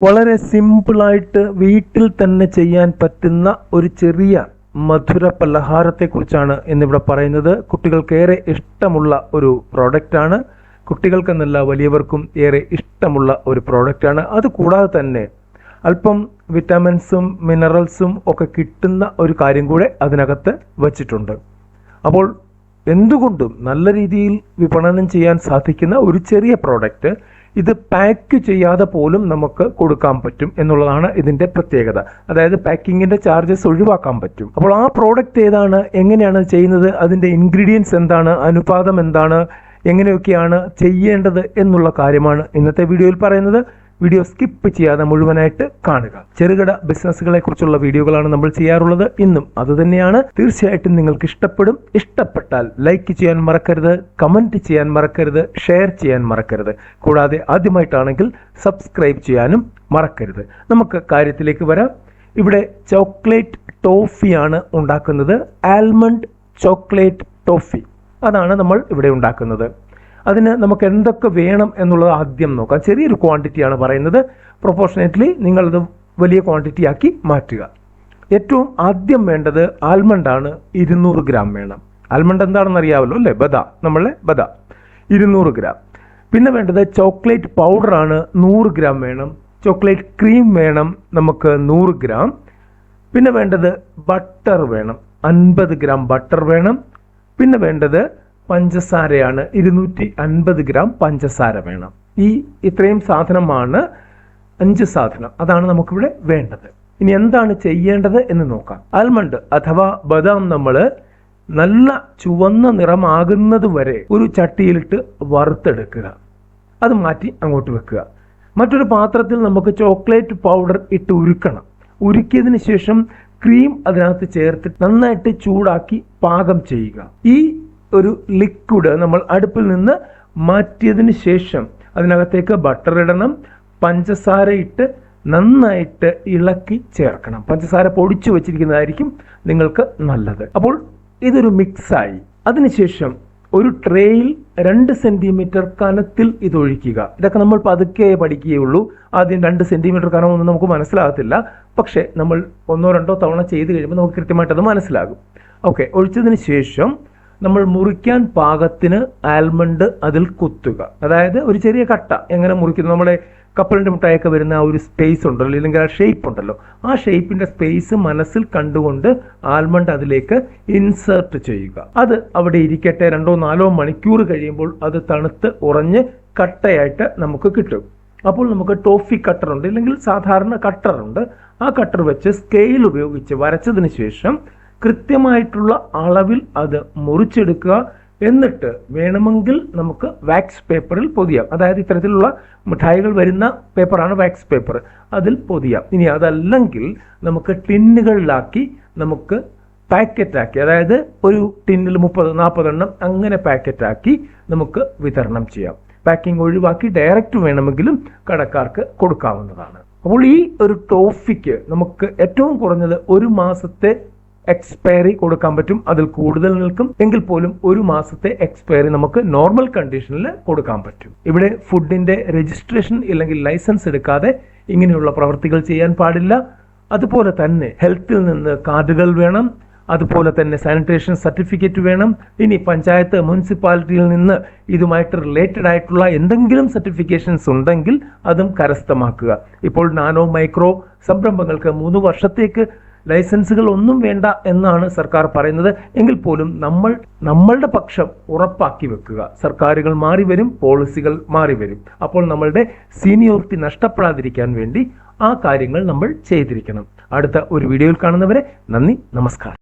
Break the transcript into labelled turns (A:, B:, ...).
A: വളരെ സിമ്പിളായിട്ട് വീട്ടിൽ തന്നെ ചെയ്യാൻ പറ്റുന്ന ഒരു ചെറിയ മധുര പലഹാരത്തെക്കുറിച്ചാണ് ഇന്നിവിടെ പറയുന്നത്. കുട്ടികൾക്കേറെ ഇഷ്ടമുള്ള ഒരു പ്രോഡക്റ്റ് പ്രോഡക്റ്റാണ് കുട്ടികൾക്കെന്നല്ല വലിയവർക്കും ഏറെ ഇഷ്ടമുള്ള ഒരു പ്രോഡക്റ്റാണ് അത് കൂടാതെ തന്നെ അല്പം വിറ്റാമിൻസും മിനറൽസും ഒക്കെ കിട്ടുന്ന ഒരു കാര്യം കൂടെ അതിനകത്ത് വച്ചിട്ടുണ്ട്. അപ്പോൾ എന്തുകൊണ്ടും നല്ല രീതിയിൽ വിപണനം ചെയ്യാൻ സാധിക്കുന്ന ഒരു ചെറിയ പ്രോഡക്റ്റ് ഇത് പാക്ക് ചെയ്യാതെ പോലും നമുക്ക് കൊടുക്കാൻ പറ്റും എന്നുള്ളതാണ് ഇതിന്റെ പ്രത്യേകത. അതായത് പാക്കിങ്ങിന്റെ ചാർജസ് ഒഴിവാക്കാൻ പറ്റും. അപ്പോൾ ആ പ്രോഡക്റ്റ് ഏതാണ്? എങ്ങനെയാണ് ചെയ്യുന്നത്? അതിന്റെ ഇൻഗ്രീഡിയൻസ് എന്താണ്? അനുപാതം എന്താണ്? എങ്ങനെയൊക്കെയാണ് ചെയ്യേണ്ടത് എന്നുള്ള കാര്യമാണ് ഇന്നത്തെ വീഡിയോയിൽ പറയുന്നത്. വീഡിയോ സ്കിപ്പ് ചെയ്യാതെ മുഴുവനായിട്ട് കാണുക. ചെറുകിട ബിസിനസ്സുകളെ കുറിച്ചുള്ള വീഡിയോകളാണ് നമ്മൾ ചെയ്യാറുള്ളത്. ഇന്നും അതുതന്നെയാണ് തീർച്ചയായിട്ടും നിങ്ങൾക്ക് ഇഷ്ടപ്പെടും. ഇഷ്ടപ്പെട്ടാൽ ലൈക്ക് ചെയ്യാൻ മറക്കരുത് കമന്റ് ചെയ്യാൻ മറക്കരുത് ഷെയർ ചെയ്യാൻ മറക്കരുത്. കൂടാതെ ആദ്യമായിട്ടാണെങ്കിൽ സബ്സ്ക്രൈബ് ചെയ്യാനും മറക്കരുത്. നമുക്ക് കാര്യത്തിലേക്ക് വരാം. ഇവിടെ ചോക്ലേറ്റ് ടോഫിയാണ് ഉണ്ടാക്കുന്നത്. ആൽമണ്ട് ചോക്ലേറ്റ് ടോഫി അതാണ് നമ്മൾ ഇവിടെ ഉണ്ടാക്കുന്നത്. അതിന് നമുക്ക് എന്തൊക്കെ വേണം എന്നുള്ളത് ആദ്യം നോക്കാം. ചെറിയൊരു ക്വാണ്ടിറ്റിയാണ് പറയുന്നത്. പ്രൊപ്പോർഷനേറ്റ്ലി നിങ്ങളത് വലിയ ക്വാണ്ടിറ്റി ആക്കി മാറ്റുക. ഏറ്റവും ആദ്യം വേണ്ടത് ആൽമണ്ട് ആണ്. ഇരുന്നൂറ് ഗ്രാം വേണം. ആൽമണ്ട് എന്താണെന്ന് അറിയാമല്ലോ അല്ലേ? ബദ. നമ്മളെ ബദ. ഇരുന്നൂറ് ഗ്രാം പിന്നെ വേണ്ടത് ചോക്ലേറ്റ് പൗഡറാണ് നൂറ് ഗ്രാം വേണം. ചോക്ലേറ്റ് ക്രീം വേണം. നമുക്ക് നൂറ് ഗ്രാം പിന്നെ വേണ്ടത് ബട്ടർ വേണം. അൻപത് ഗ്രാം ബട്ടർ വേണം. പിന്നെ വേണ്ടത് പഞ്ചസാരയാണ്. ഇരുന്നൂറ്റി അൻപത് ഗ്രാം പഞ്ചസാര വേണം. ഈ ഇത്രയും സാധനമാണ് അഞ്ച് സാധനം. അതാണ് നമുക്കിവിടെ വേണ്ടത്. ഇനി എന്താണ് ചെയ്യേണ്ടത് എന്ന് നോക്കാം. ആൽമണ്ട് അഥവാ ബദാം നമ്മൾ നല്ല ചുവന്ന നിറമാകുന്നത് വരെ ഒരു ചട്ടിയിലിട്ട് വറുത്തെടുക്കുക. അത് മാറ്റി അങ്ങോട്ട് വെക്കുക. മറ്റൊരു പാത്രത്തിൽ നമുക്ക് ചോക്ലേറ്റ് പൗഡർ ഇട്ട് ഉരുക്കണം. ഉരുക്കിയതിന് ശേഷം ക്രീം അതിനകത്ത് ചേർത്ത് നന്നായിട്ട് ചൂടാക്കി പാകം ചെയ്യുക. ഈ ഒരു ലിക്വിഡ് നമ്മൾ അടുപ്പിൽ നിന്ന് മാറ്റിയതിന് ശേഷം അതിനകത്തേക്ക് ബട്ടർ ഇടണം പഞ്ചസാര ഇട്ട് നന്നായിട്ട് ഇളക്കി ചേർക്കണം. പഞ്ചസാര പൊടിച്ചു വെച്ചിരിക്കുന്നതായിരിക്കും നിങ്ങൾക്ക് നല്ലത്. അപ്പോൾ ഇതൊരു മിക്സായി അതിനുശേഷം ഒരു ട്രേയിൽ രണ്ട് സെന്റിമീറ്റർ കനത്തിൽ ഇതൊഴിക്കുക. ഇതൊക്കെ നമ്മൾ പതുക്കെ പഠിക്കുകയുള്ളൂ ആദ്യം രണ്ട് സെന്റിമീറ്റർ കനമൊന്നും നമുക്ക് മനസ്സിലാകത്തില്ല. പക്ഷേ നമ്മൾ ഒന്നോ രണ്ടോ തവണ ചെയ്ത് കഴിയുമ്പോൾ നമുക്ക് കൃത്യമായിട്ട് അത് മനസ്സിലാകും. ഓക്കെ ഒഴിച്ചതിന് ശേഷം നമ്മൾ മുറിക്കാൻ പാകത്തിന് ആൽമണ്ട് അതിൽ കുത്തുക. അതായത് ഒരു ചെറിയ കട്ട എങ്ങനെ മുറിക്കുന്നു. നമ്മുടെ കപ്പലിന്റെ മുട്ടായൊക്കെ വരുന്ന ആ ഒരു സ്പേസ് ഉണ്ടല്ലോ അല്ലെങ്കിൽ ആ ഷേപ്പ് ഉണ്ടല്ലോ. ആ ഷേപ്പിന്റെ സ്പേസ് മനസ്സിൽ കണ്ടുകൊണ്ട് ആൽമണ്ട് അതിലേക്ക് ഇൻസേർട്ട് ചെയ്യുക. അത് അവിടെ ഇരിക്കട്ടെ രണ്ടോ നാലോ മണിക്കൂർ കഴിയുമ്പോൾ അത് തണുത്ത് ഉറഞ്ഞ് കട്ടയായിട്ട് നമുക്ക് കിട്ടും. അപ്പോൾ നമുക്ക് ടോഫി കട്ടർ ഉണ്ട് അല്ലെങ്കിൽ സാധാരണ കട്ടർ ഉണ്ട്. ആ കട്ടർ വെച്ച് സ്കെയിൽ ഉപയോഗിച്ച് വരച്ചതിന് ശേഷം കൃത്യമായിട്ടുള്ള അളവിൽ അത് മുറിച്ചെടുക്കുക എന്നിട്ട് വേണമെങ്കിൽ നമുക്ക് വാക്സ് പേപ്പറിൽ പൊതിയാം. അതായത് ഇത്തരത്തിലുള്ള മിഠായികൾ വരുന്ന പേപ്പറാണ് വാക്സ് പേപ്പർ അതിൽ പൊതിയാം. ഇനി അതല്ലെങ്കിൽ നമുക്ക് ടിന്നുകളിലാക്കി നമുക്ക് പാക്കറ്റാക്കി അതായത് ഒരു ടിന്നിൽ മുപ്പത് നാൽപ്പതെണ്ണം അങ്ങനെ പാക്കറ്റാക്കി നമുക്ക് വിതരണം ചെയ്യാം. പാക്കിംഗ് ഒഴിവാക്കി ഡയറക്റ്റ് വേണമെങ്കിലും കടക്കാർക്ക് കൊടുക്കാവുന്നതാണ്. അപ്പോൾ ഈ ഒരു ടോഫിക്ക് നമുക്ക് ഏറ്റവും കുറഞ്ഞത് ഒരു മാസത്തെ എക്സ്പയറി കൊടുക്കാൻ പറ്റും. അതിൽ കൂടുതൽ നിൽക്കും. എങ്കിൽ പോലും ഒരു മാസത്തെ എക്സ്പയറി നമുക്ക് നോർമൽ കണ്ടീഷനിൽ കൊടുക്കാൻ പറ്റും. ഇവിടെ ഫുഡിന്റെ രജിസ്ട്രേഷൻ ഇല്ലെങ്കിൽ ലൈസൻസ് എടുക്കാതെ ഇങ്ങനെയുള്ള പ്രവൃത്തികൾ ചെയ്യാൻ പാടില്ല. അതുപോലെ തന്നെ ഹെൽത്തിൽ നിന്ന് കാർഡുകൾ വേണം. അതുപോലെ തന്നെ സാനിറ്റേഷൻ സർട്ടിഫിക്കറ്റ് വേണം. ഇനി പഞ്ചായത്ത് മുനിസിപ്പാലിറ്റിയിൽ നിന്ന് ഇതുമായിട്ട് റിലേറ്റഡ് ആയിട്ടുള്ള എന്തെങ്കിലും സർട്ടിഫിക്കേഷൻസ് ഉണ്ടെങ്കിൽ അതും കരസ്ഥമാക്കുക. ഇപ്പോൾ നാനോ മൈക്രോ സംരംഭങ്ങൾക്ക് മൂന്ന് വർഷത്തേക്ക് ലൈസൻസുകൾ ഒന്നും വേണ്ട എന്നാണ് സർക്കാർ പറയുന്നത്. എങ്കിൽ പോലും നമ്മൾ നമ്മളുടെ പക്ഷം ഉറപ്പാക്കി വെക്കുക. സർക്കാരുകൾ മാറി വരും പോളിസികൾ മാറി വരും. അപ്പോൾ നമ്മളുടെ സീനിയോറിറ്റി നഷ്ടപ്പെടാതിരിക്കാൻ വേണ്ടി ആ കാര്യങ്ങൾ നമ്മൾ ചെയ്തിരിക്കണം. അടുത്ത ഒരു വീഡിയോയിൽ കാണുന്നവരെ നന്ദി നമസ്കാരം.